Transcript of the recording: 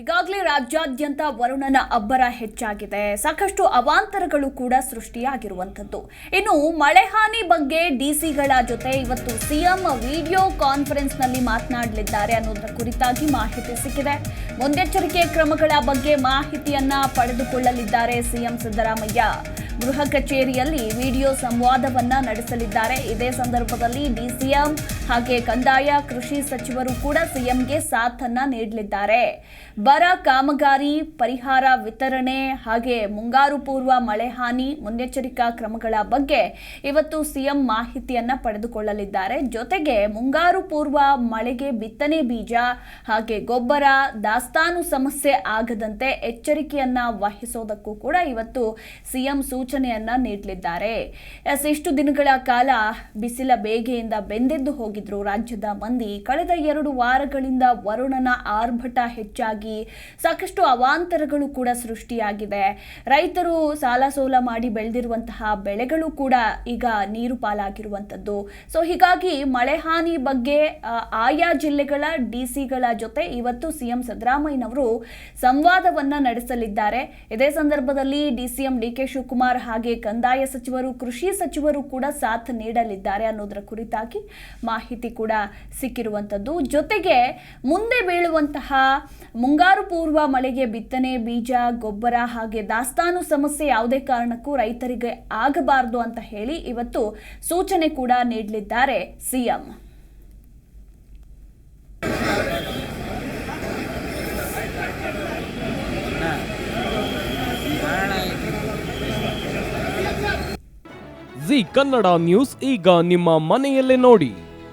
ಈಗಾಗಲೇ ರಾಜ್ಯಾದ್ಯಂತ ವರುಣನ ಅಬ್ಬರ ಹೆಚ್ಚಾಗಿದೆ. ಸಾಕಷ್ಟು ಅವಾಂತರಗಳು ಕೂಡ ಸೃಷ್ಟಿಯಾಗಿರುವಂಥದ್ದು. ಇನ್ನು ಮಳೆ ಹಾನಿ ಬಗ್ಗೆ ಡಿಸಿಗಳ ಜೊತೆ ಇವತ್ತು ಸಿಎಂ ವಿಡಿಯೋ ಕಾನ್ಫರೆನ್ಸ್ನಲ್ಲಿ ಮಾತನಾಡಲಿದ್ದಾರೆ ಅನ್ನೋದರ ಕುರಿತಾಗಿ ಮಾಹಿತಿ ಸಿಕ್ಕಿದೆ. ಮುಂದೆಚ್ಚರಿಕೆ ಕ್ರಮಗಳ ಬಗ್ಗೆ ಮಾಹಿತಿಯನ್ನ ಪಡೆದುಕೊಳ್ಳಲಿದ್ದಾರೆ ಸಿಎಂ ಸಿದ್ದರಾಮಯ್ಯ. ಗೃಹ ಕಚೇರಿಯಲ್ಲಿ ವಿಡಿಯೋ ಸಂವಾದವನ್ನ ನಡೆಸಲಿದ್ದಾರೆ. ಇದೇ ಸಂದರ್ಭದಲ್ಲಿ ಡಿಸಿಎಂ ಹಾಗೆ ಕಂದಾಯ, ಕೃಷಿ ಸಚಿವರು ಕೂಡ ಸಿಎಂಗೆ ಸಾಥನ್ನ ನೀಡಲಿದ್ದಾರೆ. ಬರ ಕಾಮಗಾರಿ, ಪರಿಹಾರ ವಿತರಣೆ ಹಾಗೆ ಮುಂಗಾರು ಪೂರ್ವ ಮಳೆ ಹಾನಿ ಮುನ್ನೆಚ್ಚರಿಕಾ ಕ್ರಮಗಳ ಬಗ್ಗೆ ಇವತ್ತು ಸಿಎಂ ಮಾಹಿತಿಯನ್ನ ಪಡೆದುಕೊಳ್ಳಲಿದ್ದಾರೆ. ಜೊತೆಗೆ ಮುಂಗಾರು ಪೂರ್ವ ಮಳೆಗೆ ಬಿತ್ತನೆ ಬೀಜ ಹಾಗೆ ಗೊಬ್ಬರ, ದಾಸ್ತಾನು ಸಮಸ್ಯೆ ಆಗದಂತೆ ಎಚ್ಚರಿಕೆಯನ್ನ ವಹಿಸೋದಕ್ಕೂ ಕೂಡ ಇವತ್ತು ಸಿಎಂ ಸೂಚನೆಯನ್ನ ನೀಡಲಿದ್ದಾರೆ. ಇಷ್ಟು ದಿನಗಳ ಕಾಲ ಬಿಸಿಲ ಬೇಗೆಯಿಂದ ಬೆಂದೆದ್ದು ರಾಜ್ಯದ ಮಂದಿ ಕಳೆದ ಎರಡು ವಾರಗಳಿಂದ ವರುಣನ ಆರ್ಭಟ ಹೆಚ್ಚಾಗಿ ಸಾಕಷ್ಟು ಅವಾಂತರಗಳು ಕೂಡ ಸೃಷ್ಟಿಯಾಗಿದೆ ರೈತರು ಸಾಲ ಸೋಲ ಮಾಡಿ ಬೆಳೆದಿರುವಂತಹ ಬೆಳೆಗಳು ಕೂಡ ಈಗ ನೀರು ಪಾಲಾಗಿರುವಂಥದ್ದು. ಸೊ ಹೀಗಾಗಿ ಮಳೆ ಹಾನಿ ಬಗ್ಗೆ ಆಯಾ ಜಿಲ್ಲೆಗಳ ಡಿಸಿಗಳ ಜೊತೆ ಇವತ್ತು ಸಿಎಂ ಸಿದ್ದರಾಮಯ್ಯನವರು ಸಂವಾದವನ್ನ ನಡೆಸಲಿದ್ದಾರೆ. ಇದೇ ಸಂದರ್ಭದಲ್ಲಿ ಡಿಸಿಎಂ ಡಿ ಕೆ ಶಿವಕುಮಾರ್ ಹಾಗೆ ಕಂದಾಯ ಸಚಿವರು, ಕೃಷಿ ಸಚಿವರು ಕೂಡ ಸಾಥ್ ನೀಡಲಿದ್ದಾರೆ ಅನ್ನೋದರ ಕುರಿತಾಗಿ ಮಾಹಿತಿ ಕೂಡ ಸಿಕ್ಕಿರುವಂಥದ್ದು. ಜೊತೆಗೆ ಮುಂದೆ ಬೀಳುವಂತಹ ಮುಂಗಾರು ಪೂರ್ವ ಮಳೆಗೆ ಬಿತ್ತನೆ, ಬೀಜ, ಗೊಬ್ಬರ ಹಾಗೆ ದಾಸ್ತಾನು ಸಮಸ್ಯೆ ಯಾವುದೇ ಕಾರಣಕ್ಕೂ ರೈತರಿಗೆ ಆಗಬಾರದು ಅಂತ ಹೇಳಿ ಇವತ್ತು ಸೂಚನೆ ಕೂಡ ನೀಡಲಿದ್ದಾರೆ ಸಿಎಂ. ಜಿ ಕನ್ನಡ ನ್ಯೂಸ್ ಈಗ ನಿಮ್ಮ ಮನೆಯಲ್ಲೇ ನೋಡಿ.